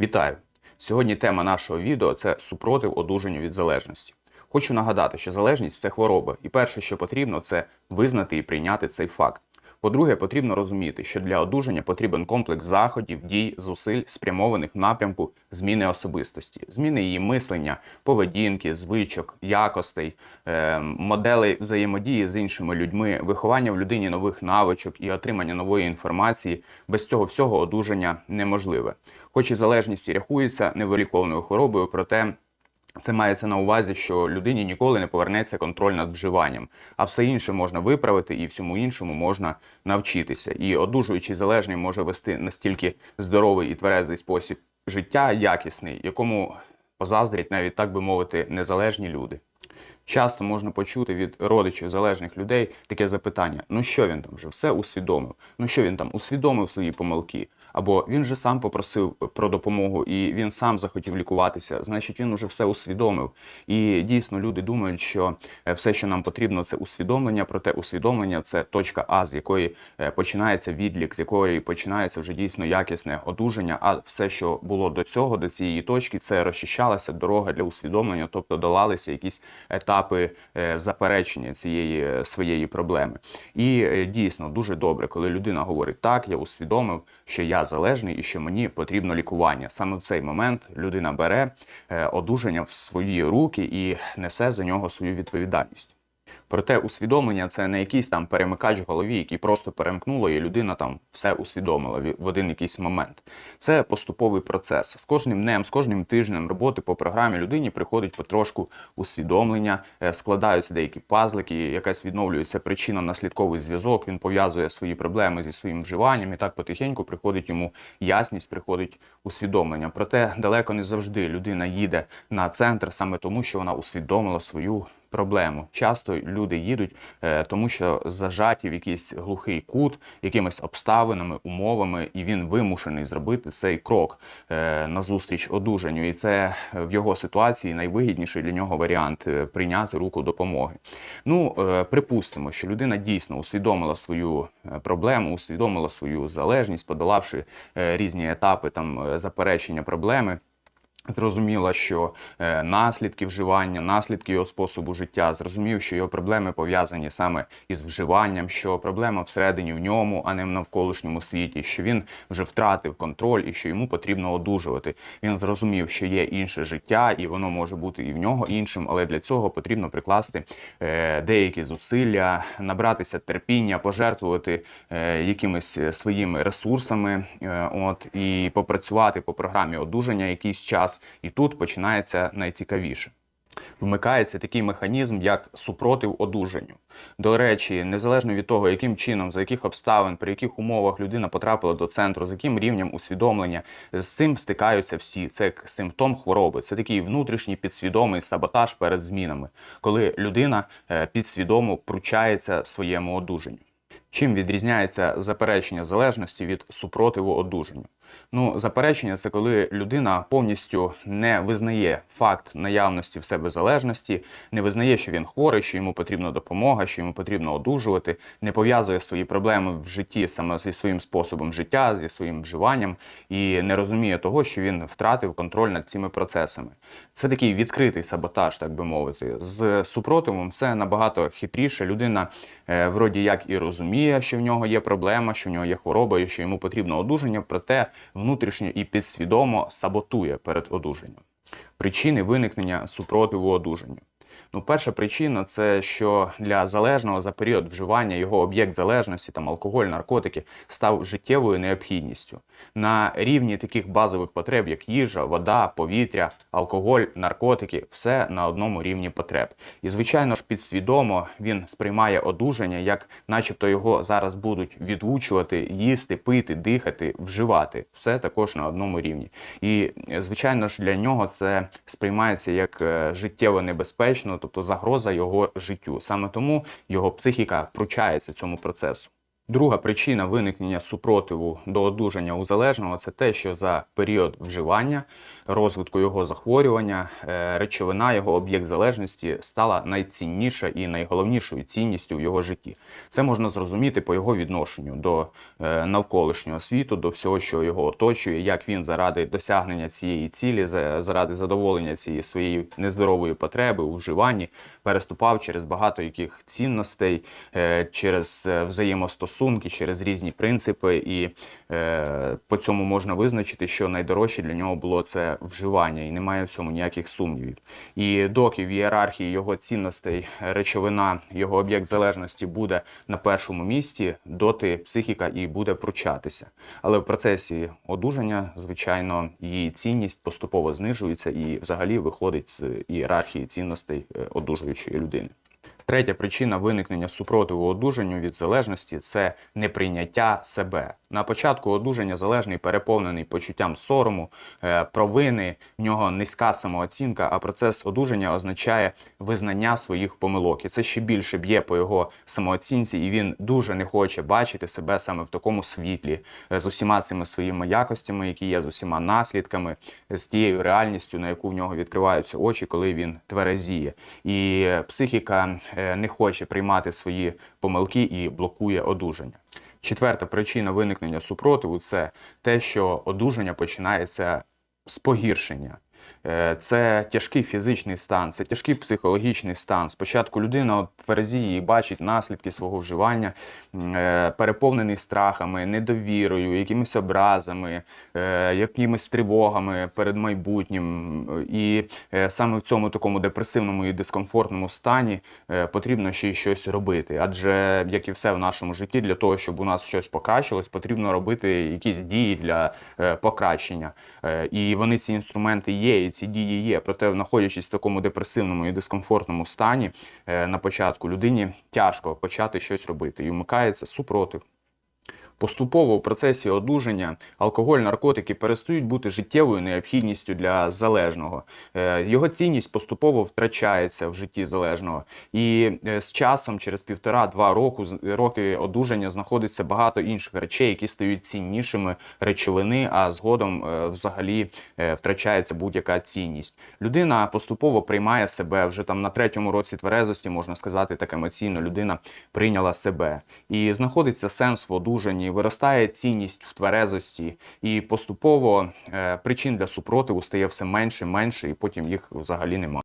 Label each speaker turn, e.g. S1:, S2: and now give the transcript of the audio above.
S1: Вітаю! Сьогодні тема нашого відео це супротив одужанню від залежності. Хочу нагадати, що залежність це хвороба, і перше, що потрібно, це визнати і прийняти цей факт. По-друге, потрібно розуміти, що для одужання потрібен комплекс заходів, дій, зусиль, спрямованих в напрямку зміни особистості, зміни її мислення, поведінки, звичок, якостей, е, моделей взаємодії з іншими людьми, виховання в людині нових навичок і отримання нової інформації. Без цього всього одужання неможливе. Хоч і залежність і рахується невиліковною хворобою, проте це мається на увазі, що людині ніколи не повернеться контроль над вживанням, а все інше можна виправити і всьому іншому можна навчитися. І одужуючий залежний може вести настільки здоровий і тверезий спосіб життя, якісний, якому позаздрять навіть так би мовити незалежні люди. Часто можна почути від родичів залежних людей таке запитання: ну що він там вже все усвідомив? Ну що він там усвідомив свої помилки? Або він же сам попросив про допомогу і він сам захотів лікуватися, значить він уже все усвідомив. І дійсно люди думають, що е, все, що нам потрібно, це усвідомлення. Проте усвідомлення це точка А, з якої е, починається відлік, з якої починається вже дійсно якісне одужання. А все, що було до цього, до цієї точки, це розчищалася дорога для усвідомлення, тобто долалися якісь етапи е, заперечення цієї своєї проблеми. І дійсно дуже добре, коли людина говорить так, я усвідомив, що я залежний і що мені потрібно лікування. Саме в цей момент людина бере е, одужання в свої руки і несе за нього свою відповідальність. Проте усвідомлення це не якийсь там перемикач в голові, який просто перемкнуло, і людина там все усвідомила в один якийсь момент. Це поступовий процес. З кожним днем, з кожним тижнем роботи по програмі людині приходить потрошку усвідомлення, е, складаються деякі пазлики, якась відновлюється причина наслідковий зв'язок. Він пов'язує свої проблеми зі своїм вживанням, і так потихеньку приходить йому ясність, приходить усвідомлення. Проте далеко не завжди людина їде на центр саме тому, що вона усвідомила свою проблему. Часто люди їдуть, е, тому що зажаті в якийсь глухий кут якимись обставинами, умовами, і він вимушений зробити цей крок е, назустріч одужанню. І це в його ситуації найвигідніший для нього варіант е, прийняти руку допомоги. Ну, припустимо, що людина дійсно усвідомила свою проблему, усвідомила свою залежність, подолавши різні етапи там заперечення проблеми. Зрозуміла, що е, наслідки вживання, наслідки його способу життя, зрозумів, що його проблеми пов'язані саме із вживанням, що проблема всередині в ньому, а не в навколишньому світі, що він вже втратив контроль і що йому потрібно одужувати. Він зрозумів, що є інше життя, і воно може бути і в нього іншим, але для цього потрібно прикласти е, деякі зусилля, набратися терпіння, пожертвувати е, якимись своїми ресурсами, от і попрацювати по програмі одужання якийсь час. І тут починається найцікавіше. Вмикається такий механізм, як супротив одужанню. До речі, незалежно від того, яким чином, за яких обставин, при яких умовах людина потрапила до центру, з яким рівнем усвідомлення, з цим стикаються всі. Це як симптом хвороби. Це такий внутрішній підсвідомий саботаж перед змінами, коли людина е, підсвідомо пручається своєму одужанню. Чим відрізняється заперечення залежності від супротиву одужанню? Ну, заперечення це коли людина повністю не визнає факт наявності в себе залежності, не визнає, що він хворий, що йому потрібна допомога, що йому потрібно одужувати, не пов'язує свої проблеми в житті саме зі своїм способом життя, зі своїм вживанням і не розуміє того, що він втратив контроль над цими процесами. Це такий відкритий саботаж, так би мовити. З супротивом це набагато хитріше. Людина е, вроді як і розуміє, що в нього є проблема, що в нього є хвороба, і що йому потрібно одужання, проте внутрішньо і підсвідомо саботує перед одужанням. Причини виникнення супротиву одужанню. Ну, перша причина це що для залежного за період вживання його об'єкт залежності, там алкоголь, наркотики, став життєвою необхідністю. На рівні таких базових потреб, як їжа, вода, повітря, алкоголь, наркотики, все на одному рівні потреб. І, звичайно ж, підсвідомо він сприймає одужання, як начебто його зараз будуть відучувати, їсти, пити, дихати, вживати. Все також на одному рівні. І, звичайно ж, для нього це сприймається як е, життєво небезпечно тобто загроза його життю. Саме тому його психіка пручається цьому процесу. Друга причина виникнення супротиву до одужання у залежного це те, що за період вживання, розвитку його захворювання, е, речовина, його об'єкт залежності стала найцінніша і найголовнішою цінністю в його житті. Це можна зрозуміти по його відношенню до е, навколишнього світу, до всього, що його оточує, як він заради досягнення цієї цілі, заради задоволення цієї своєї нездорової потреби у вживанні переступав через багато яких цінностей, е, через е, взаємостосунки, через різні принципи, і е, по цьому можна визначити, що найдорожче для нього було це вживання, і немає в цьому ніяких сумнівів. І доки в ієрархії його цінностей речовина, його об'єкт залежності буде на першому місці, доти психіка і буде пручатися. Але в процесі одужання, звичайно, її цінність поступово знижується і взагалі виходить з ієрархії цінностей е, одужуючої людини. Третя причина виникнення супротиву одужанню від залежності це неприйняття себе. На початку одужання залежний переповнений почуттям сорому, е, провини, в нього низька самооцінка, а процес одужання означає визнання своїх помилок. І це ще більше б'є по його самооцінці, і він дуже не хоче бачити себе саме в такому світлі, е, з усіма цими своїми якостями, які є, з усіма наслідками, з тією реальністю, на яку в нього відкриваються очі, коли він тверезіє. І е, психіка не хоче приймати свої помилки і блокує одужання. Четверта причина виникнення супротиву це те, що одужання починається з погіршення. Е, Це тяжкий фізичний стан, це тяжкий психологічний стан. Спочатку людина от тверезіє і бачить наслідки свого вживання, е, переповнений страхами, недовірою, якимись образами, е, якимись тривогами перед майбутнім. І саме в цьому такому депресивному і дискомфортному стані потрібно ще й щось робити. Адже, як і все в нашому житті, для того, щоб у нас щось покращилось, потрібно робити якісь дії для покращення. І вони ці інструменти є, і ці дії є. Проте, знаходячись в такому депресивному і дискомфортному стані, е, на початку людині тяжко почати щось робити. І вмикається супротив. Поступово в процесі одужання алкоголь, наркотики перестають бути життєвою необхідністю для залежного. Е, Його цінність поступово втрачається в житті залежного. І е, з часом, через півтора-два року, роки одужання, знаходиться багато інших речей, які стають ціннішими речовини, а згодом е, взагалі втрачається будь-яка цінність. Людина поступово приймає себе вже там на третьому році тверезості, можна сказати, так емоційно людина прийняла себе. І знаходиться сенс в одужанні, виростає цінність в тверезості, і поступово е, причин для супротиву стає все менше, менше, і потім їх взагалі немає.